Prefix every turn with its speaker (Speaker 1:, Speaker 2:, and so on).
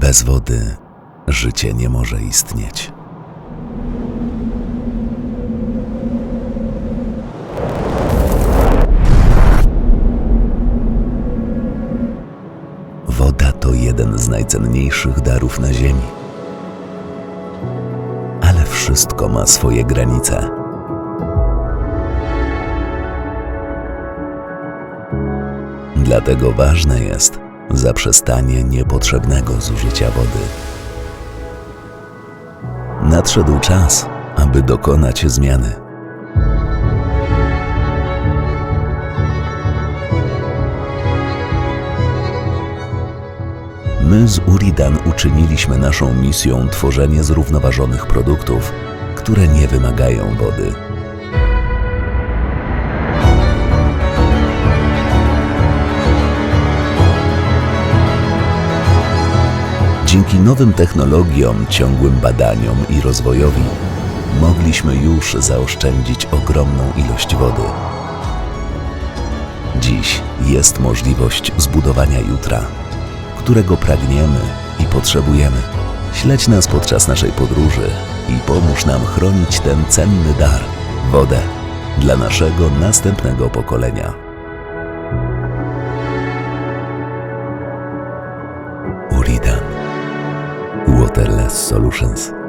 Speaker 1: Bez wody życie nie może istnieć. Woda to jeden z najcenniejszych darów na Ziemi. Ale wszystko ma swoje granice. Dlatego ważne jest zaprzestanie niepotrzebnego zużycia wody. Nadszedł czas, aby dokonać zmiany. My z Uridan uczyniliśmy naszą misją tworzenie zrównoważonych produktów, które nie wymagają wody. Dzięki nowym technologiom, ciągłym badaniom i rozwojowi mogliśmy już zaoszczędzić ogromną ilość wody. Dziś jest możliwość zbudowania jutra, którego pragniemy i potrzebujemy. Śledź nas podczas naszej podróży i pomóż nam chronić ten cenny dar wodę dla naszego następnego pokolenia. Waterless Solutions